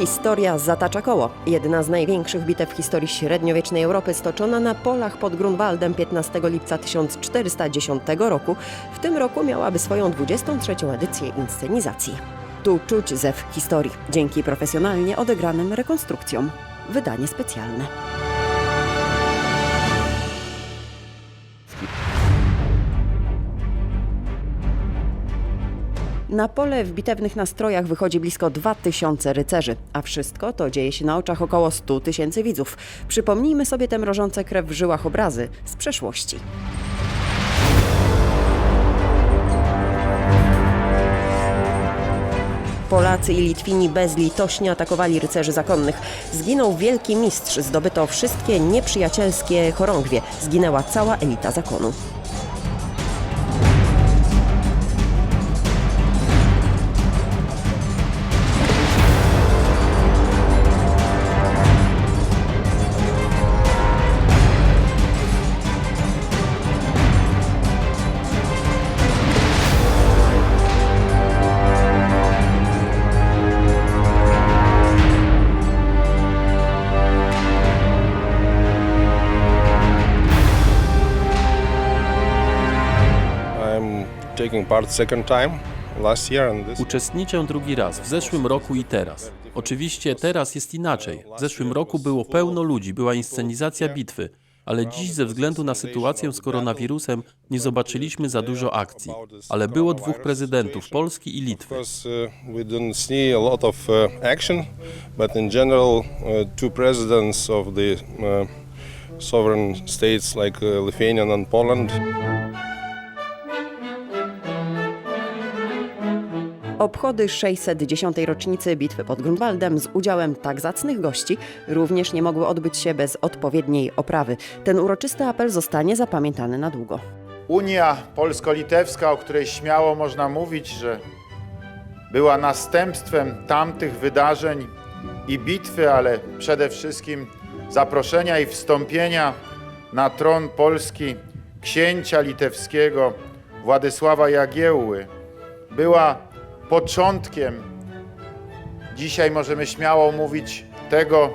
Historia zatacza koło. Jedna z największych bitew w historii średniowiecznej Europy stoczona na polach pod Grunwaldem 15 lipca 1410 roku. W tym roku miałaby swoją 23. edycję inscenizacji. Tu czuć zew historii, dzięki profesjonalnie odegranym rekonstrukcjom. Wydanie specjalne. Na pole w bitewnych nastrojach wychodzi blisko 2000 rycerzy, a wszystko to dzieje się na oczach około 100 tysięcy widzów. Przypomnijmy sobie te mrożące krew w żyłach obrazy z przeszłości. Polacy i Litwini bezlitośnie atakowali rycerzy zakonnych. Zginął wielki mistrz, zdobyto wszystkie nieprzyjacielskie chorągwie. Zginęła cała elita zakonu. Uczestniczę drugi raz, w zeszłym roku i teraz. Oczywiście teraz jest inaczej. W zeszłym roku było pełno ludzi, była inscenizacja bitwy, ale dziś ze względu na sytuację z koronawirusem nie zobaczyliśmy za dużo akcji. Ale było dwóch prezydentów, Polski i Litwy. Uh, uh, uh, sovereign states like Lithuania and Poland. Obchody 610. rocznicy bitwy pod Grunwaldem z udziałem tak zacnych gości również nie mogły odbyć się bez odpowiedniej oprawy. Ten uroczysty apel zostanie zapamiętany na długo. Unia polsko-litewska, o której śmiało można mówić, że była następstwem tamtych wydarzeń i bitwy, ale przede wszystkim zaproszenia i wstąpienia na tron Polski księcia litewskiego Władysława Jagiełły, była początkiem, dzisiaj możemy śmiało mówić, tego,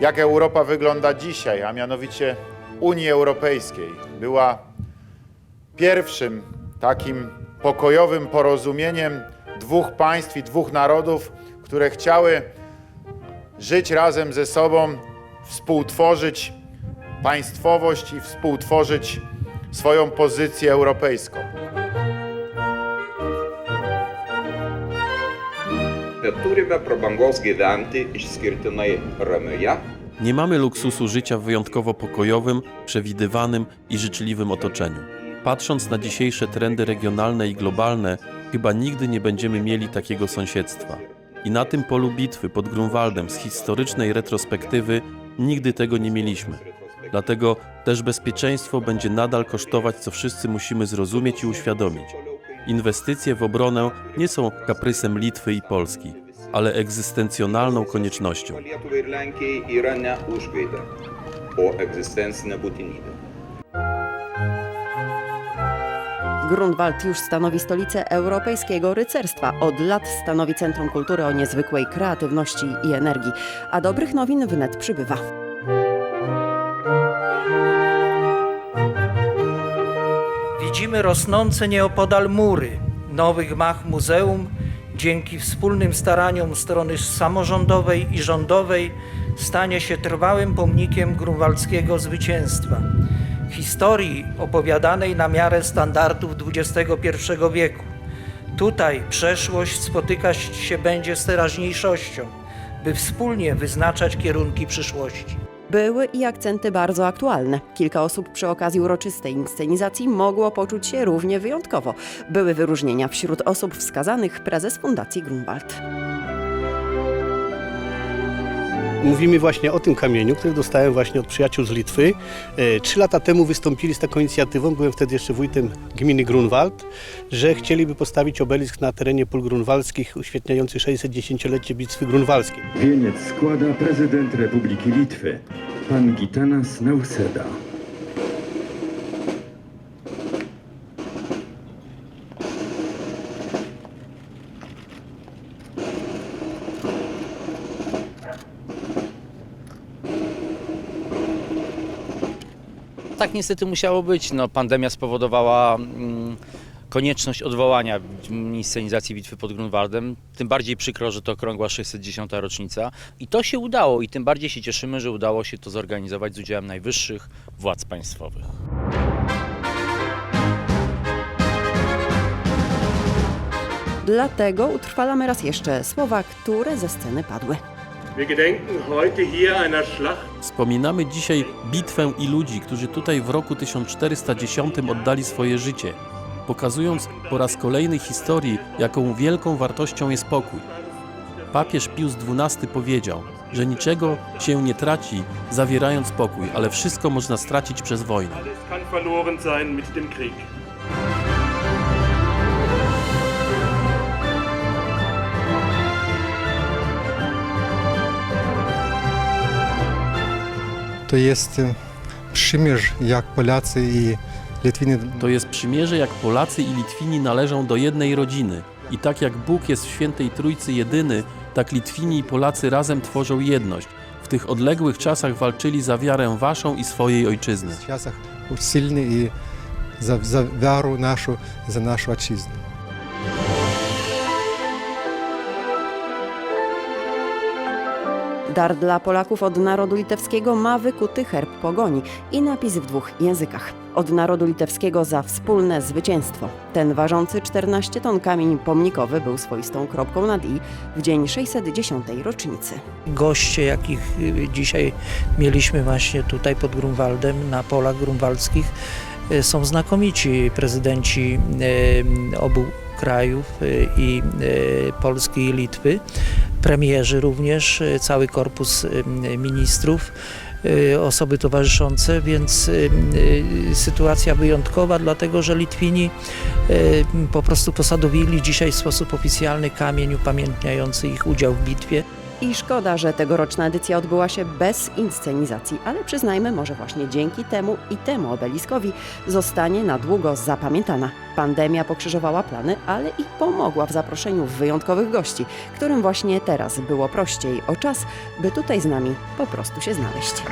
jak Europa wygląda dzisiaj, a mianowicie Unii Europejskiej. Była pierwszym takim pokojowym porozumieniem dwóch państw i dwóch narodów, które chciały żyć razem ze sobą, współtworzyć państwowość i współtworzyć swoją pozycję europejską. Neturime prabangos gyventi išskirtinai ramioje, Nie mamy luksusu życia w wyjątkowo pokojowym, przewidywanym i życzliwym otoczeniu. Patrząc na dzisiejsze trendy regionalne i globalne, chyba nigdy nie będziemy mieli takiego sąsiedztwa. I na tym polu bitwy pod Grunwaldem z historycznej retrospektywy nigdy tego nie mieliśmy. Dlatego też bezpieczeństwo będzie nadal kosztować, co wszyscy musimy zrozumieć i uświadomić. Inwestycje w obronę nie są kaprysem Litwy i Polski, ale egzystencjonalną koniecznością. Grunwald już stanowi stolicę europejskiego rycerstwa. Od lat stanowi centrum kultury o niezwykłej kreatywności i energii, a dobrych nowin wnet przybywa. Widzimy rosnące nieopodal mury. Nowy gmach muzeum dzięki wspólnym staraniom strony samorządowej i rządowej stanie się trwałym pomnikiem grunwaldzkiego zwycięstwa. Historii opowiadanej na miarę standardów XXI wieku. Tutaj przeszłość spotykać się będzie z teraźniejszością, by wspólnie wyznaczać kierunki przyszłości. Były i akcenty bardzo aktualne. Kilka osób przy okazji uroczystej inscenizacji mogło poczuć się równie wyjątkowo. Były wyróżnienia wśród osób wskazanych prezes Fundacji Grunwald. Mówimy właśnie o tym kamieniu, który dostałem właśnie od przyjaciół z Litwy. E, Trzy lata temu wystąpili z taką inicjatywą, byłem wtedy jeszcze wójtem gminy Grunwald, że chcieliby postawić obelisk na terenie pól grunwaldzkich uświetniający 610-lecie bitwy grunwaldzkiej. Wieniec składa prezydent Republiki Litwy, pan Gitanas Nauseda. Tak niestety musiało być. No, pandemia spowodowała mm, konieczność odwołania inscenizacji bitwy pod Grunwaldem. Tym bardziej przykro, że to okrągła 610. rocznica. I to się udało i tym bardziej się cieszymy, że udało się to zorganizować z udziałem najwyższych władz państwowych. Dlatego utrwalamy raz jeszcze słowa, które ze sceny padły. Wspominamy dzisiaj bitwę i ludzi, którzy tutaj w roku 1410 oddali swoje życie, pokazując po raz kolejny historii, jaką wielką wartością jest pokój. Papież Pius XII powiedział, że niczego się nie traci, zawierając pokój, ale wszystko można stracić przez wojnę. To jest e, przymierz, jak Polacy i Litwini To jest przymierze, jak Polacy i Litwini należą do jednej rodziny. I tak jak Bóg jest w świętej Trójcy jedyny, tak Litwini i Polacy razem tworzą jedność. W tych odległych czasach walczyli za wiarę waszą i swojej ojczyzny. w czasach silni i za, za wiarę naszą, za naszą ojczyznę. Dar dla Polaków od narodu litewskiego ma wykuty herb pogoni i napis w dwóch językach. Od narodu litewskiego za wspólne zwycięstwo. Ten ważący 14 ton kamień pomnikowy był swoistą kropką nad i w dzień 610 rocznicy. Goście, jakich y, dzisiaj mieliśmy właśnie tutaj pod Grunwaldem, na polach grunwaldzkich, y, są znakomici prezydenci y, obu krajów i Polski i Litwy, premierzy również, y, cały korpus y, ministrów, y, osoby towarzyszące, więc sytuacja wyjątkowa, dlatego że Litwini po prostu posadowili dzisiaj w sposób oficjalny kamień upamiętniający ich udział w bitwie. I szkoda, że tegoroczna edycja odbyła się bez inscenizacji, ale przyznajmy, może właśnie dzięki temu i temu obeliskowi zostanie na długo zapamiętana. Pandemia pokrzyżowała plany, ale i pomogła w zaproszeniu wyjątkowych gości, którym właśnie teraz było prościej o czas, by tutaj z nami po prostu się znaleźć.